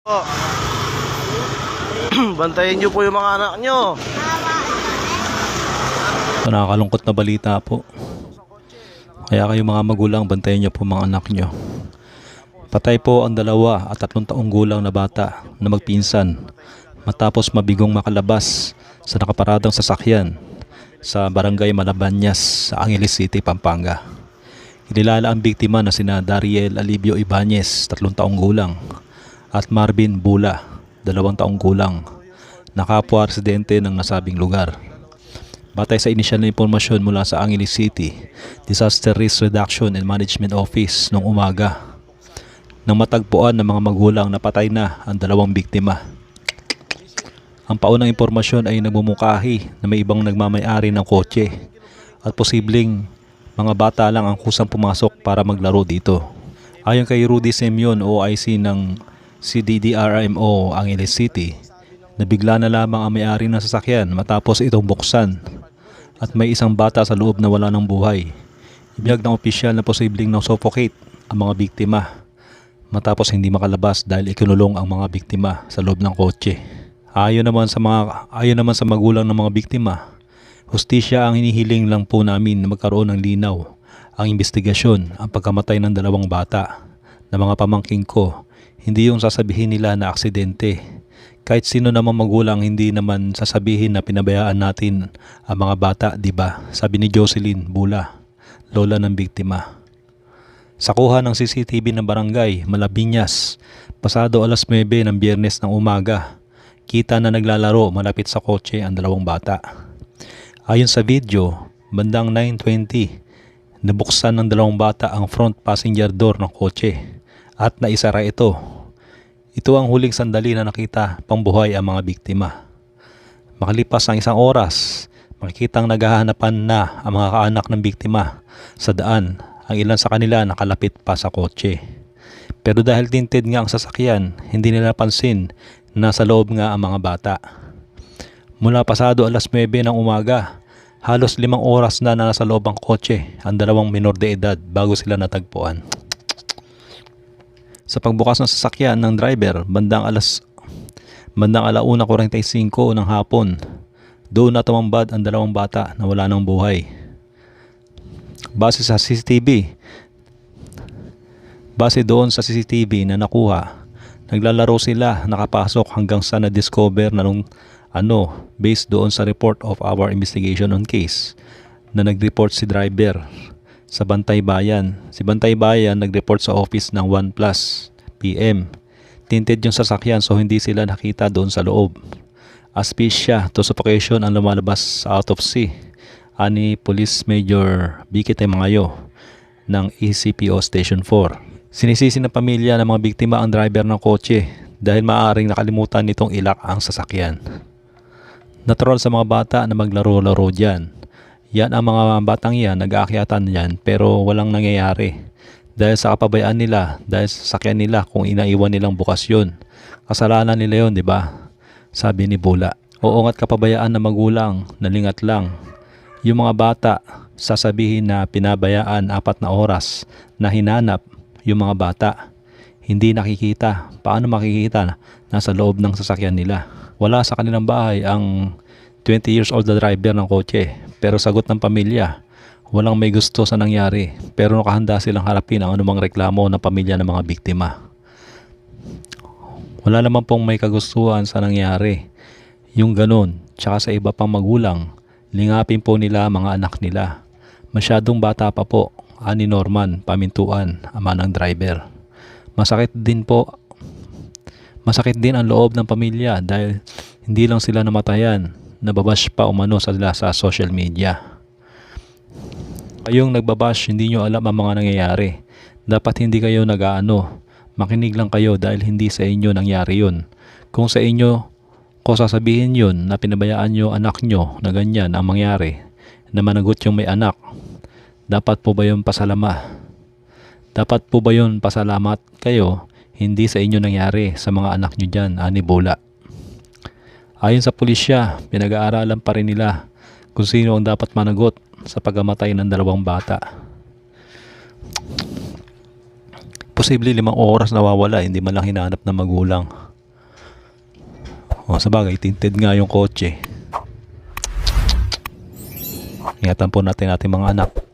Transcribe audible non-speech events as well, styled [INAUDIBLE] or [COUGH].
Po. [CLEARS THROAT] Bantayan niyo po yung mga anak niyo. Nakakalungkot na balita po. Kaya kayo mga magulang, bantayan niyo po mga anak niyo. Patay po ang dalawa at tatlong taong gulang na bata na magpinsan matapos mabigong makalabas sa nakaparadang sasakyan sa barangay Malabanyas sa Angeles City, Pampanga. Inilala ang biktima na sina Dariel Alibio Ibanez, tatlong taong gulang, at Marvin Bula, dalawang taong gulang, na kapwa residente ng nasabing lugar. Batay sa inisyal na impormasyon mula sa Angeles City, Disaster Risk Reduction and Management Office noong umaga, nang matagpuan ng mga magulang na patay na ang dalawang biktima. Ang paunang impormasyon ay nagmumukahi na may ibang nagmamayari ng kotse at posibleng mga bata lang ang kusang pumasok para maglaro dito. Ayon kay Rudy Semyon OIC ng CDDRMO Angeles City, nabigla na lamang ang may-ari ng sasakyan matapos itong buksan at may isang bata sa loob na wala ng buhay. Ibiyag ng opisyal na posibleng na-suffocate ang mga biktima matapos hindi makalabas dahil ikinulong ang mga biktima sa loob ng kotse. Ayon naman sa mga ayon naman sa magulang ng mga biktima, hustisya ang hinihiling lang po namin na magkaroon ng linaw ang investigasyon ang pagkamatay ng dalawang bata na mga pamangking ko. Hindi yung sasabihin nila na aksidente. Kahit sino namang magulang hindi naman sasabihin na pinabayaan natin ang mga bata, di ba? Sabi ni Jocelyn Bula, lola ng biktima. Sa kuha ng CCTV ng barangay, Malabinyas, pasado alas 9 ng biyernes ng umaga, kita na naglalaro malapit sa kotse ang dalawang bata. Ayon sa video, bandang 9.20, nabuksan ng dalawang bata ang front passenger door ng kotse at naisara ito. Ito ang huling sandali na nakita pangbuhay ang mga biktima. Makalipas ang isang oras, makikitang naghahanapan na ang mga kaanak ng biktima sa daan. Ang ilan sa kanila nakalapit pa sa kotse. Pero dahil tinted nga ang sasakyan, hindi nila pansin na sa loob nga ang mga bata. Mula pasado alas 9 ng umaga, halos limang oras na na nasa loob ang kotse ang dalawang minor de edad bago sila natagpuan. Sa pagbukas ng sasakyan ng driver, bandang alas bandang alauna 45 ng hapon, doon na ang dalawang bata na wala ng buhay. Base sa CCTV, base doon sa CCTV na nakuha, naglalaro sila nakapasok hanggang sa na-discover na nung ano, based doon sa report of our investigation on case na nag-report si driver sa Bantay Bayan. Si Bantay Bayan nag-report sa office ng 1 Plus PM. Tinted yung sasakyan so hindi sila nakita doon sa loob. Asphyxia to suffocation ang lumalabas sa autopsy. Ani Police Major Vicky Temangayo ng ECPO Station 4. Sinisisi ng pamilya ng mga biktima ang driver ng kotse dahil maaaring nakalimutan nitong ilak ang sasakyan. Natural sa mga bata na maglaro-laro dyan. Yan ang mga batang yan, nag-aakyatan yan pero walang nangyayari. Dahil sa kapabayaan nila, dahil sa sasakyan nila kung inaiwan nilang bukas yun. Kasalanan nila yun, di ba? Sabi ni Bula. Oo nga't kapabayaan na magulang, nalingat lang. Yung mga bata, sasabihin na pinabayaan apat na oras na hinanap yung mga bata. Hindi nakikita. Paano makikita? Nasa loob ng sasakyan nila. Wala sa kanilang bahay ang 20 years old na driver ng kotse. Pero sagot ng pamilya, walang may gusto sa nangyari. Pero nakahanda silang harapin ang anumang reklamo ng pamilya ng mga biktima. Wala naman pong may kagustuhan sa nangyari. Yung ganun, tsaka sa iba pang magulang, lingapin po nila mga anak nila. Masyadong bata pa po, ani Norman, pamintuan, ama ng driver. Masakit din po Masakit din ang loob ng pamilya dahil hindi lang sila namatayan, nababash pa umano sila sa social media. Kayong nagbabash, hindi nyo alam ang mga nangyayari. Dapat hindi kayo nag-aano. Makinig lang kayo dahil hindi sa inyo nangyari yun. Kung sa inyo, ko sasabihin yun na pinabayaan nyo anak nyo na ganyan ang mangyari, na managot yung may anak, dapat po ba yun pasalama? Dapat po ba yun pasalamat kayo hindi sa inyo nangyari sa mga anak nyo dyan, ani Bola. Ayon sa pulisya, pinag-aaralan pa rin nila kung sino ang dapat managot sa pagkamatay ng dalawang bata. Posible limang oras nawawala, hindi man lang hinahanap ng magulang. O sa bagay, tinted nga yung kotse. Ingatan po natin ating mga anak.